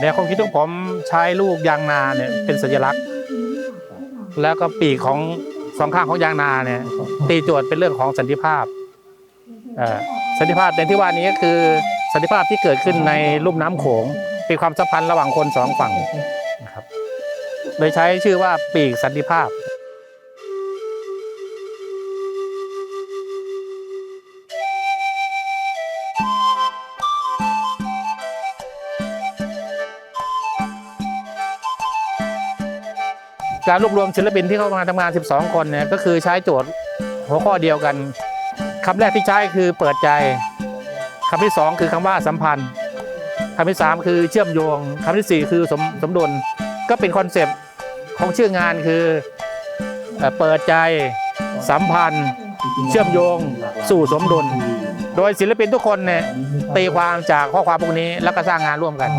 แนวความคิดของผมใช้ลูกยางนาเนี่ยเป็นสัญลักษณ์ แล้วก็ปีกของสองข้างของยางนาเนี่ยตีโจทย์เป็นเรื่องของสันติภาพอ่อสันติภาพในที่ว่านี้ก็คือสันติภาพที่เกิดขึ้นในลุ่มน้ำโขงเป็นความสัมพันธ์ระหว่างคนสองฝั่งนะครับโดยใช้ชื่อว่าปีกสันติภาพ การรวบรวมศิลปินที่เข้ามาทำงาน 12 คนเนี่ยก็คือใช้โจทย์หัวข้อเดียวกันคำแรกที่ใช้คือเปิดใจคำที่สองคือคำว่าสัมพันธ์คำที่สามคือเชื่อมโยงคำที่สี่คือสมสมดุลก็เป็นคอนเซปต์ของชื่องานคือเปิดใจสัมพันธ์ เชื่อมโยงสู่สมดุล โดยศิลปินทุกคนเนี่ยตีความจากข้อความพวกนี้แล้วก็สร้างงานร่วมกัน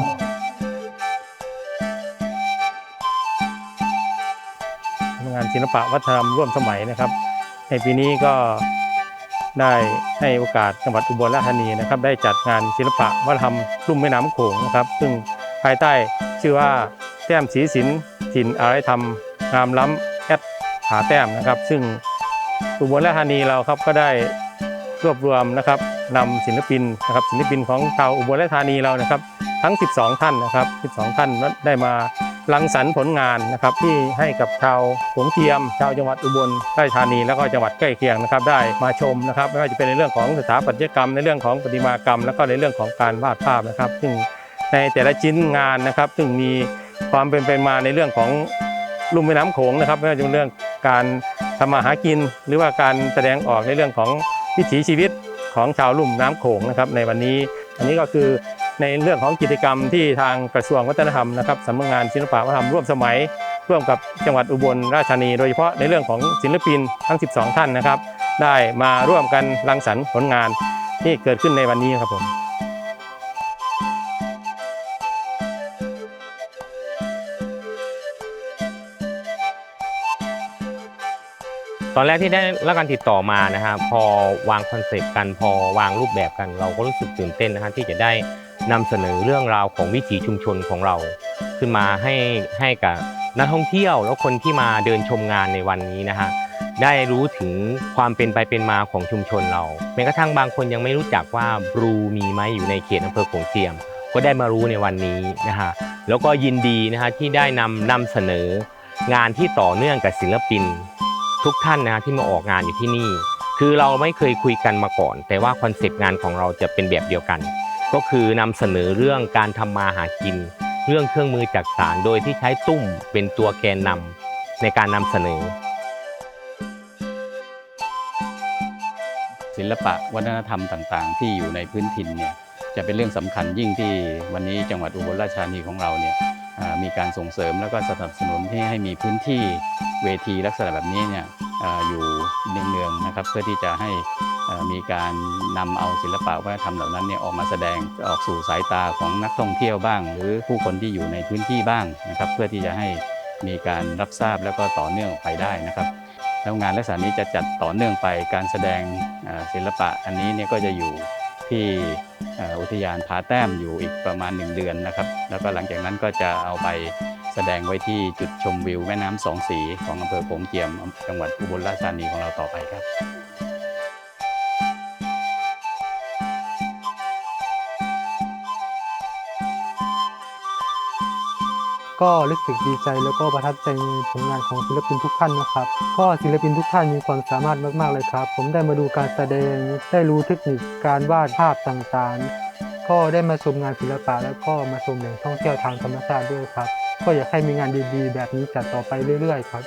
งานศิลปะวัฒนธรรมร่วมสมัยนะครับ ในปีนี้ก็ได้ให้โอกาสจังหวัดอุบลราชธานีนะครับ ได้จัดงานศิลปะวัฒนธรรมลุ่มแม่น้ำโขงนะครับ ซึ่งภายใต้ชื่อว่าแต้มสีสินถิ่นอารยธรรมงามล้ำแอดผาแต้มนะครับ ซึ่งอุบลราชธานีเราครับก็ได้รวบรวมนะครับนำศิลปินนะครับศิลปินของชาวอุบลราชธานีเรานะครับ ทั้ง 12 ท่านนะครับ 12 ท่านได้มารังสรรค์ผลงานนะครับที่ให้กับชาวหงเทียม ชาวจังหวัดอุบลราชธานีแล้วก็จังหวัดใกล้เคียงนะครับ ได้มาชมนะครับไม่ว่าจะเป็นในเรื่องของสถาปัตยกรรม ในเรื่องของประติมากรรม แล้วก็ในเรื่องของการวาดภาพนะครับ ซึ่งในแต่ละชิ้นงานนะครับ ซึ่งมีความเป็นไปมาในเรื่องของลุ่มแม่น้ำโขงนะครับไม่ว่าจะเป็นเรื่องการทำมาหากิน หรือว่าการแสดงออกในเรื่องของวิถีชีวิตของชาวลุ่มน้ำโขงนะครับในวันนี้ อันนี้ก็คือ ในเรื่องของกิจกรรมที่ทางกระทรวงวัฒนธรรมนะครับสำนักงานศิลปะวัฒนธรรมร่วมสมัย ร่วมกับจังหวัดอุบลราชธานี โดยเฉพาะในเรื่องของศิลปินทั้ง 12 ท่านนะครับ ได้มาร่วมกันรังสรรค์ผลงานที่เกิดขึ้นในวันนี้ครับผมตอนแรกที่ได้รับการติดต่อมานะครับพอวางคอนเซปต์กันพอวางรูปแบบกัน เราก็รู้สึกตื่นเต้นนะฮะที่จะได้ นำเสนอเรื่องราวของวิถีชุมชนของเรา ขึ้นมาให้ให้กับนักท่องเที่ยวแล้วคนที่มาเดินชมงานในวันนี้นะฮะได้รู้ถึงความเป็นไปเป็นมาของชุมชนเราแม้กระทั่งบางคนยังไม่รู้จักว่าบรูมีไหมอยู่ในเขตอำเภอโขงเจียม ก็ได้มารู้ในวันนี้นะฮะแล้วก็ยินดีนะฮะที่ได้นำนำเสนองานที่ต่อเนื่องกับศิลปิน ทุกท่านนะฮะที่มาออกงานอยู่ที่นี่ คือเราไม่เคยคุยกันมาก่อน แต่ว่าคอนเซปต์งานของเราจะเป็นแบบเดียวกัน ก็คือนำเสนอเรื่องการทำมาหากิน เรื่องเครื่องมือจักสารโดยที่ใช้ตุ้มเป็นตัวแกนนำในการนำเสนอ ศิลปะวัฒนธรรมต่างๆ ที่อยู่ในพื้นถิ่นเนี่ยจะเป็นเรื่องสำคัญยิ่งที่วันนี้จังหวัดอุบลราชธานีของเราเนี่ยมีการส่งเสริมแล้วก็สนับสนุนที่ให้มีพื้นที่เวทีลักษณะแบบนี้เนี่ย อยู่เนืองๆนะครับ เพื่อที่จะให้มีการนำเอาศิลปะวัฒนธรรมเหล่านั้นเนี่ยออกมาแสดงออกสู่สายตาของนักท่องเที่ยวบ้าง หรือผู้คนที่อยู่ในพื้นที่บ้างนะครับ เพื่อที่จะให้มีการรับทราบแล้วก็ต่อเนื่องออกไปได้นะครับแล้วงานลักษณะนี้จะจัดต่อเนื่องไปการแสดงศิลปะอันนี้เนี่ยก็จะอยู่ที่อุทยานผาแต้มอยู่อีกประมาณ 1 เดือนนะครับ แล้วก็หลังจากนั้นก็จะเอาไป แสดงไว้ที่จุดชมวิวแม่น้ำสองสีของอำเภอโขงเจียมจังหวัดอุบลราชธานีของเราต่อไปครับก็รู้สึกดีใจแล้วก็ประทับใจในผลงานของศิลปินทุกท่านนะครับ ก็ศิลปินทุกท่านมีความสามารถมาก ๆ เลยครับ ผมได้มาดูการแสดง ได้รู้เทคนิคการวาดภาพต่างๆ ก็ได้มาชมงานศิลปะแล้วก็มาชมแหล่งท่องเที่ยวทางธรรมชาติด้วยครับ ก็อยากให้มีงานดีๆ แบบนี้จัดต่อไปเรื่อยๆ ครับ